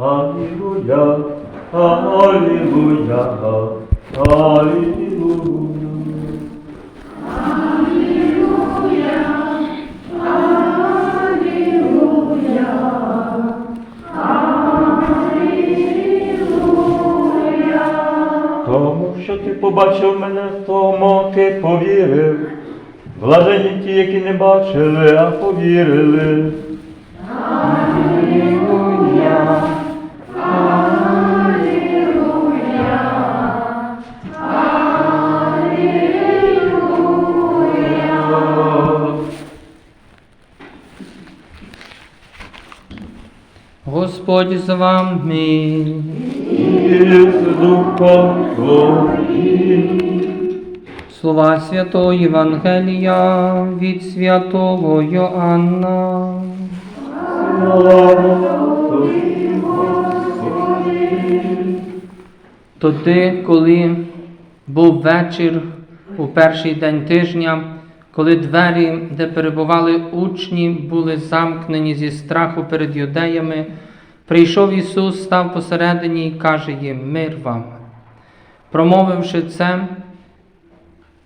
Алілуя, Алілуя, Алілуя. Тому що ти побачив мене, тому ти повірив. Блажені ті, які не бачили, а повірили. Господь з вами. І з духом Твоїм. Слова Святого Євангелія від святого Йоанна. Тоді, коли був вечір у перший день тижня, коли двері, де перебували учні, були замкнені зі страху перед юдеями, прийшов Ісус, став посередині і каже їм: Мир вам. Промовивши це,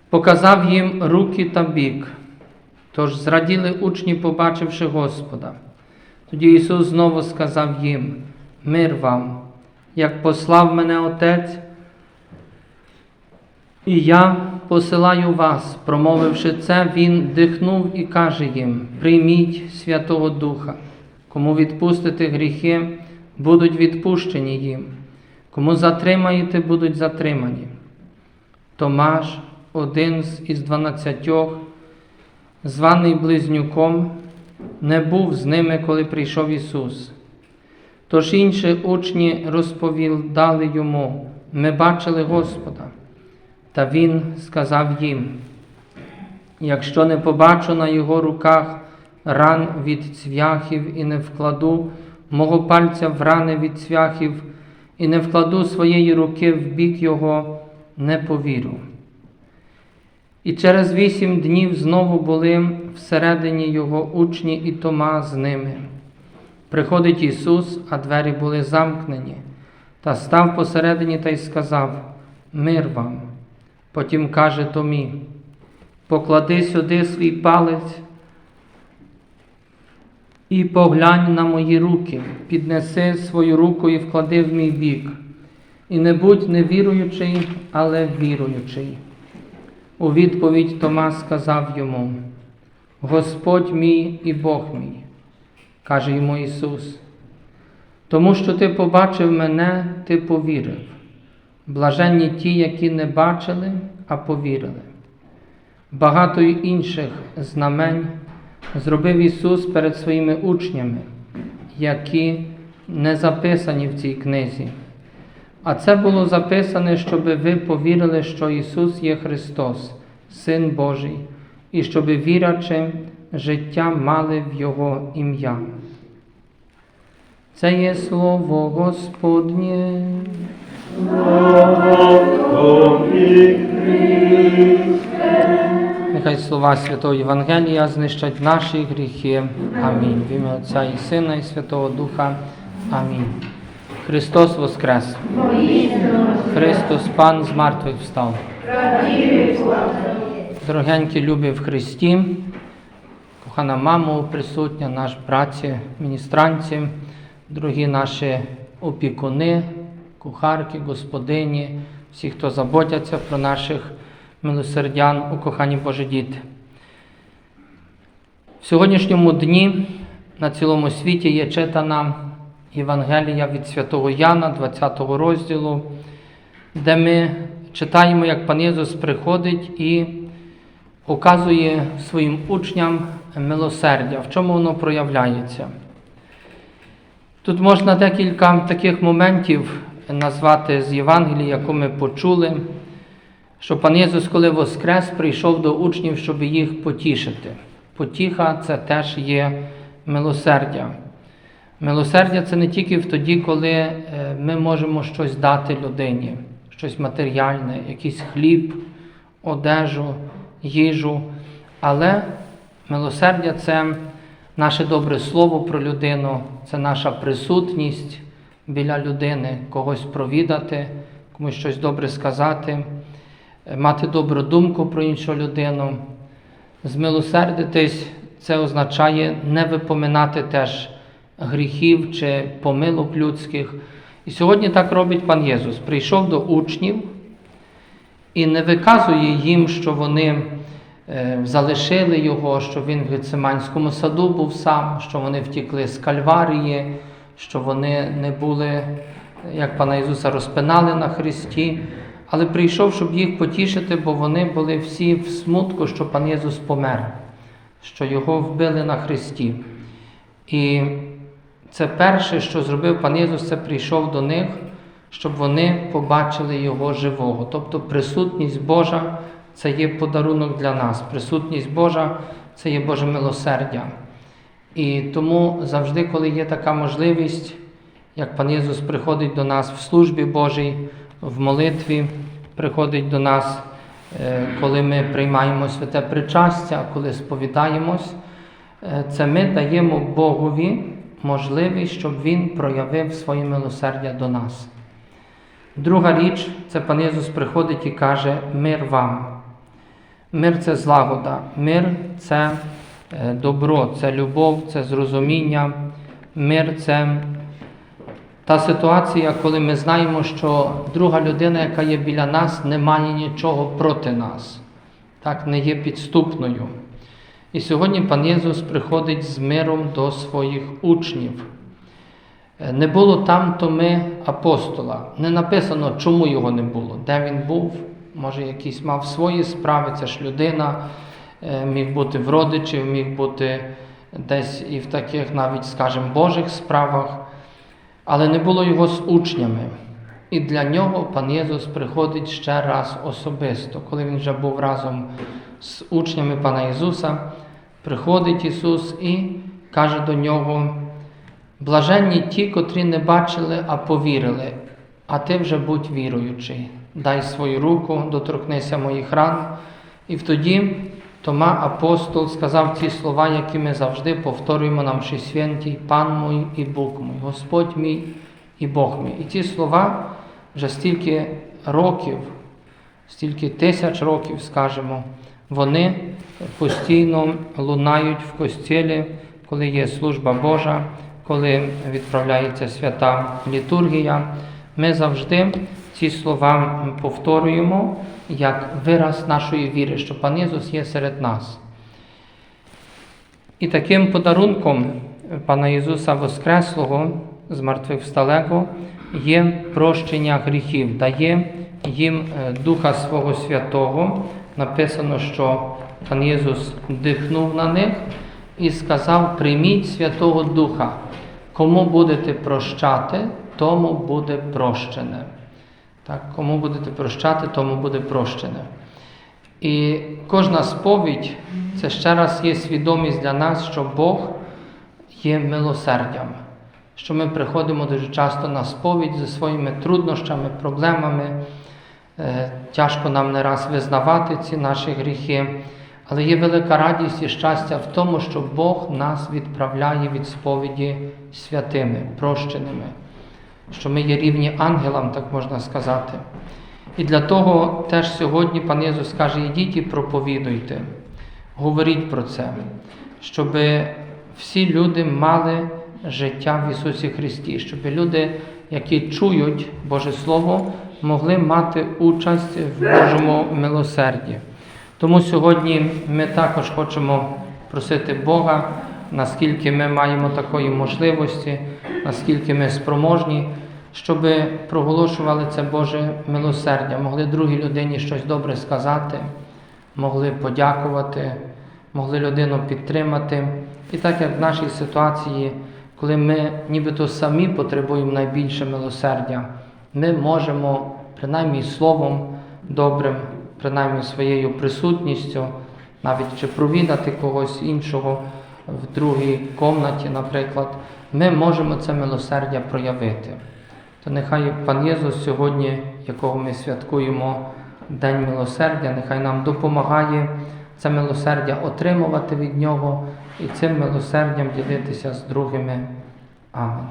показав їм руки та бік. Тож зраділи учні, побачивши Господа. Тоді Ісус знову сказав їм: Мир вам, як послав мене Отець, і я посилаю вас, промовивши це, Він дихнув і каже їм: Прийміть Святого Духа, кому відпустите гріхи, будуть відпущені їм, кому затримаєте, будуть затримані. Томаш, один із дванадцятьох, званий Близнюком, не був з ними, коли прийшов Ісус. Тож інші учні розповідали йому, ми бачили Господа. Та він сказав їм: якщо не побачу на його руках ран від цвяхів і не вкладу мого пальця в рани від цвяхів, і не вкладу своєї руки в бік його, не повірю. І через вісім днів знову були всередині його учні і Тома з ними. Приходить Ісус, а двері були замкнені, та став посередині та й сказав: Мир вам. Потім каже Томі: поклади сюди свій палець і поглянь на мої руки, піднеси свою руку і вклади в мій бік. І не будь невіруючий, але віруючий. У відповідь Тома сказав йому: Господь мій і Бог мій, каже йому Ісус. Тому що ти побачив мене, ти повірив. Блаженні ті, які не бачили, а повірили. Багато й інших знамень зробив Ісус перед своїми учнями, які не записані в цій книзі. А це було записане, щоб ви повірили, що Ісус є Христос, Син Божий, і щоб вірячи, життя мали в Його ім'я. Це є слово Господнє. Слава Христе. Нехай слова Святого Євангелія знищать наші гріхи. Амінь. В ім'я Отця і Сина, і Святого Духа. Амінь. Христос Воскрес! Христос Пан з мертвих встав. Дорогенькі любі в Христі, кохана мамо присутня, наш братці, міністранці, дорогі наші опікуни, кухарки, господині, всі, хто заботяться про наших милосердян у кохані Божі діти. В сьогоднішньому дні на цілому світі є читана Євангелія від святого Яна, 20 розділу, де ми читаємо, як пан Єсус приходить і оказує своїм учням милосердя, в чому воно проявляється. Тут можна декілька таких моментів назвати з Євангелія, яку ми почули, що пан Єсус, коли Воскрес, прийшов до учнів, щоб їх потішити. Потіха це теж є милосердя. Милосердя це не тільки тоді, коли е, ми можемо щось дати людині, щось матеріальне, якийсь хліб, одежу, їжу. Але милосердя це наше добре слово про людину, це наша присутність, біля людини, когось провідати, комусь щось добре сказати, мати добру думку про іншу людину. Змилосердитись це означає не випоминати теж гріхів чи помилок людських. І сьогодні так робить пан Єсус. Прийшов до учнів і не виказує їм, що вони е, залишили його, що він в Гециманському саду був сам, що вони втікли з Кальварії, що вони не були, як пана Ісуса, розпинали на Христі. Але прийшов, щоб їх потішити, бо вони були всі в смутку, що пан Єсус помер, що його вбили на Христі. І це перше, що зробив пан Єсус, це прийшов до них, щоб вони побачили Його живого. Тобто присутність Божа це є подарунок для нас. Присутність Божа це є Боже милосердя. І тому завжди, коли є така можливість, як пан Єсус приходить до нас в службі Божій, в молитві, приходить до нас, е, коли ми приймаємо святе причастя, коли сповідаємось, е, це ми даємо Богові можливість, щоб Він проявив своє милосердя до нас. Друга річ, це пан Єсус приходить і каже мир вам. Мир це злагода, мир це е, добро, це любов, це зрозуміння. Мир це та ситуація, коли ми знаємо, що друга людина, яка є біля нас, не має нічого проти нас, так не є підступною. І сьогодні пан Єсус приходить з миром до своїх учнів. Е, Не було там Томи апостола. Не написано, чому його не було, де він був. Може, якийсь мав свої справи, це ж людина, е, міг бути в родичів, міг бути десь і в таких навіть, скажімо, Божих справах, але не було його з учнями. І для нього пан Єсус приходить ще раз особисто, коли він вже був разом з учнями пана Ісуса, приходить Ісус і каже до нього. Блаженні ті, котрі не бачили, а повірили, а ти вже будь віруючий. Дай свою руку, доторкнися моїх ран. І тоді Тома апостол сказав ці слова, які ми завжди повторюємо нам Мші святій, Пан мій і Бог мій, Господь мій і Бог мій. І ці слова вже стільки років, стільки тисяч років, скажемо, вони постійно лунають в костілі, коли є служба Божа, коли відправляється свята літургія. Ми завжди ці слова повторюємо як вираз нашої віри, що Пан Ісус є серед нас. І таким подарунком Пана Ісуса Воскреслого з мертвих всталего є прощення гріхів, дає їм е, Духа Свого Святого. Написано, що Пан Ісус дихнув на них і сказав: прийміть Святого Духа. Кому будете прощати, тому буде прощене. Так, Кому будете прощати, тому буде прощене. І кожна сповідь це ще раз є свідомість для нас, що Бог є милосердям, що ми приходимо дуже часто на сповідь зі своїми труднощами, проблемами. Е, Тяжко нам не раз визнавати ці наші гріхи, але є велика радість і щастя в тому, що Бог нас відправляє від сповіді святими, прощеними, що ми є рівні ангелам, так можна сказати. І для того теж сьогодні пан Єсус каже, ідіть і проповідуйте, говоріть про це, щоб всі люди мали життя в Ісусі Христі, щоб люди, які чують Боже Слово, могли мати участь в Божому милосерді. Тому сьогодні ми також хочемо просити Бога, наскільки ми маємо такої можливості, наскільки ми спроможні, щоб проголошували це Боже милосердя, могли другій людині щось добре сказати, могли подякувати, могли людину підтримати. І так як в нашій ситуації, коли ми нібито самі потребуємо найбільше милосердя, ми можемо принаймні словом добрим, принаймні своєю присутністю, навіть чи провідати когось іншого в другій комнаті, наприклад, ми можемо це милосердя проявити. То нехай пан Єсус сьогодні, якого ми святкуємо День милосердя, нехай нам допомагає це милосердя отримувати від Нього і цим милосердям ділитися з другими. Амен.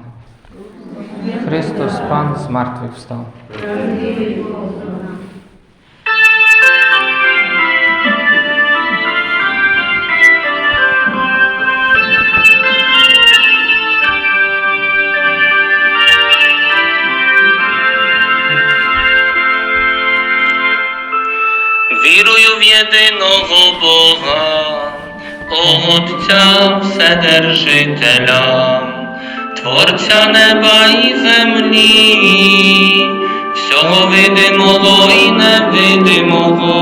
Христос Пан з мертвих встав. Єдиного Бога, Отця Вседержителя, Творця неба і землі, всього видимого і невидимого,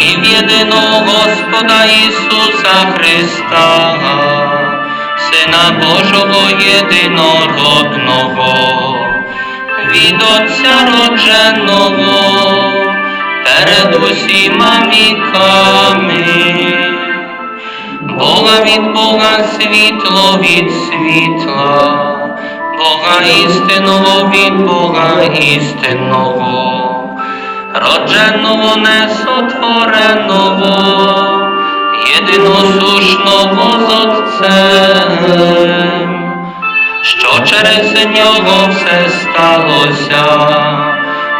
і в єдиного Господа Ісуса Христа, Сина Божого єдинородного, від Отця родженого перед усіма віками, Бога від Бога світло від світла, Бога істинного від Бога істинного, родженого несотвореного, єдиносушного з Отцем що через нього все сталося.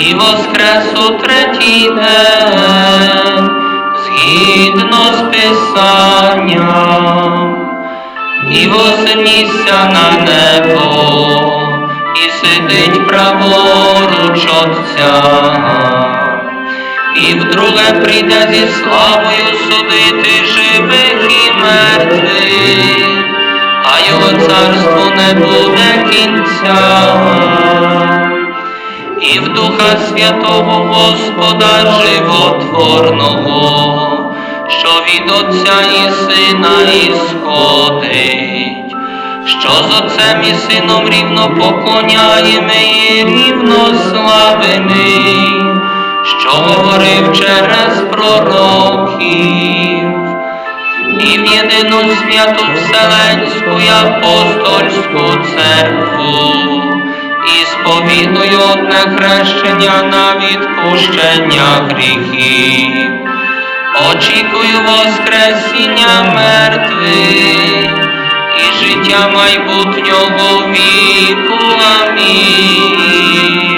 і воскрес у третій день, згідно з Писанням, і вознісся на небо, і сидить праворуч Отця і вдруге прийде зі славою судити живих і мертвих, а його царство не буде кінця. І в Духа Святого Господа животворного, що від Отця і Сина ісходить, що з Отцем і Сином рівно поклоняємо і рівно славимо, що говорив через пророків, і в єдину святу Вселенську і апостольську церкву, і сповідую одне хрещення на відпущення гріхів, очікую воскресіння мертвих і життя майбутнього віку. Амінь.